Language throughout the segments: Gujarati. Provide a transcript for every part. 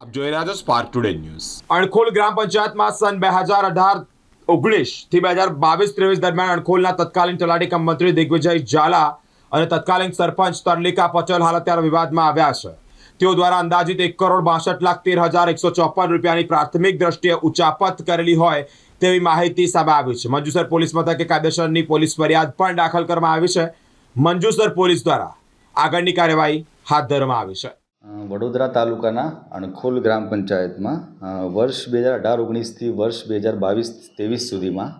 આપ જોઈ રહ્યા છો સ્પાર્ક ટુડે ન્યૂઝ અણખોલ ગ્રામ પંચાયતમાં સન બે હજાર અઢાર ઓગણીસથી બે હજાર બાવીસ ત્રેવીસ દરમિયાન અણખોલના તત્કાલીન તલાટી કમ મંત્રી દિગ્વિજય ઝાલા અને તત્કાલીન સરપંચ તરલિકા પટેલ હાલ અત્યારે વિવાદમાં આવ્યા છે. તેઓ દ્વારા અંદાજિત એક કરોડ બાસઠ લાખ તેર હજાર એકસો ચોપન રૂપિયાની પ્રાથમિક દ્રષ્ટિએ ઉચાપત કરેલી હોય તેવી માહિતી સામે આવી છે. મંજુસર પોલીસ મથકે કાયદેસરની પોલીસ ફરિયાદ પણ દાખલ કરવામાં આવી છે. મંજુસર પોલીસ દ્વારા આગળની કાર્યવાહી હાથ ધરવામાં આવી છે. વડોદરા તાલુકાના અણખોલ ગ્રામ પંચાયતમાં વર્ષ બે હજાર અઢાર ઓગણીસથી વર્ષ બે હજાર બાવીસ ત્રેવીસ સુધીમાં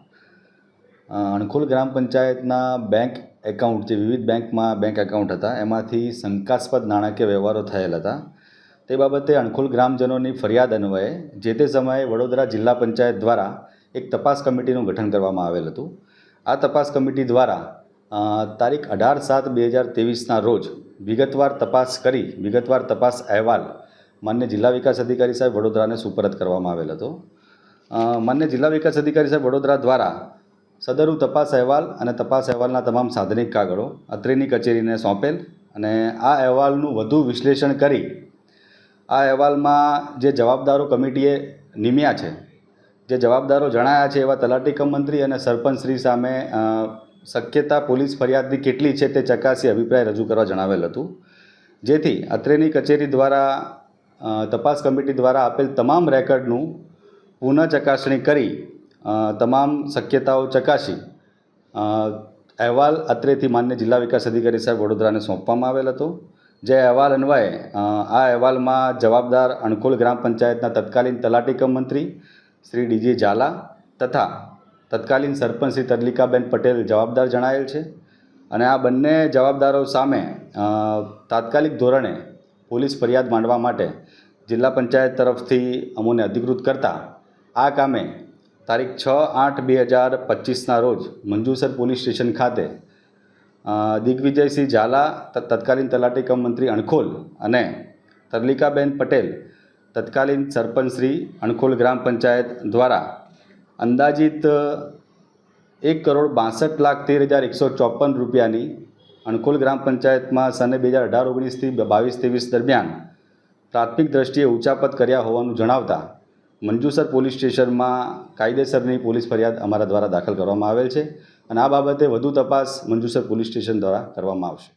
અણખોલ ગ્રામ પંચાયતના બેંક એકાઉન્ટ જે વિવિધ બેંકમાં બેંક એકાઉન્ટ હતા, એમાંથી શંકાસ્પદ નાણાકીય વ્યવહારો થયેલ હતા. તે બાબતે અણખોલ ગ્રામજનોની ફરિયાદ અન્વયે, જે તે સમયે વડોદરા જિલ્લા પંચાયત દ્વારા એક તપાસ કમિટીનું ગઠન કરવામાં આવેલ હતું. આ તપાસ કમિટી દ્વારા તારીખ અઢાર સાત બે હજાર ત્રેવીસના રોજ વિગતવાર તપાસ કરી વિગતવાર તપાસ અહેવાલ માન્ય જિલ્લા વિકાસ અધિકારી સાહેબ વડોદરાને સુપરત કરવામાં આવેલ હતો. માન્ય જિલ્લા વિકાસ અધિકારી સાહેબ વડોદરા દ્વારા સદરુ તપાસ અહેવાલ અને તપાસ અહેવાલના તમામ સાધનિક કાગળો અત્રેની કચેરીને સોંપેલ અને આ અહેવાલનું વધુ વિશ્લેષણ કરી આ અહેવાલમાં જે જવાબદારો કમિટીએ નિમ્યા છે જે જવાબદારો જણાયા છે એવા તલાટી કમ મંત્રી અને સરપંચશ્રી સામે અ, શક્યતા પોલીસ ફરિયાદની કેટલી છે તે ચકાસી અભિપ્રાય રજૂ કરવા જણાવેલ હતું. જેથી અત્રેની કચેરી દ્વારા તપાસ કમિટી દ્વારા આપેલ તમામ રેકર્ડનું પુનઃ ચકાસણી કરી તમામ શક્યતાઓ ચકાસી અહેવાલ અત્રેથી માન્ય જિલ્લા વિકાસ અધિકારી સાહેબ વડોદરાને સોંપવામાં આવેલ હતો. જે અહેવાલ અન્વયે આ અહેવાલમાં જવાબદાર અણખોલ ગ્રામ પંચાયતના તત્કાલીન તલાટી કમ મંત્રી શ્રી ડીજે ઝાલા તથા તત્કાલીન સરપંચ શ્રી તદલિકાબેન પટેલ જવાબદાર જણાયેલ છે અને આ બંને જવાબદારો સામે તાત્કાલિક ધોરણે પોલીસ ફરિયાદ માંડવા માટે જિલ્લા પંચાયત તરફથી અમોને અધિકૃત કરતા આ કામે તારીખ છ આઠ બે હજાર પચીસના રોજ મંજુસર પોલીસ સ્ટેશન ખાતે દિગ્વિજયસિંહ ઝાલા તત્કાલીન તલાટી કમ મંત્રી અણખોલ અને તરલિકાબેન પટેલ તત્કાલીન સરપંચ શ્રી અણખોલ ગ્રામ પંચાયત દ્વારા અંદાજિત એક કરોડ બાસઠ લાખ તેર હજાર એકસો ચોપન રૂપિયાની અણખોલ ગ્રામ પંચાયતમાં સને બે હજાર અઢાર ઓગણીસથી બાવીસ ત્રેવીસ દરમિયાન પ્રાથમિક દ્રષ્ટિએ ઉચાપત કર્યા હોવાનું જણાવતા મંજુસર પોલીસ સ્ટેશનમાં કાયદેસરની પોલીસ ફરિયાદ અમારા દ્વારા દાખલ કરવામાં આવેલ છે અને આ બાબતે વધુ તપાસ મંજુસર પોલીસ સ્ટેશન દ્વારા કરવામાં આવશે.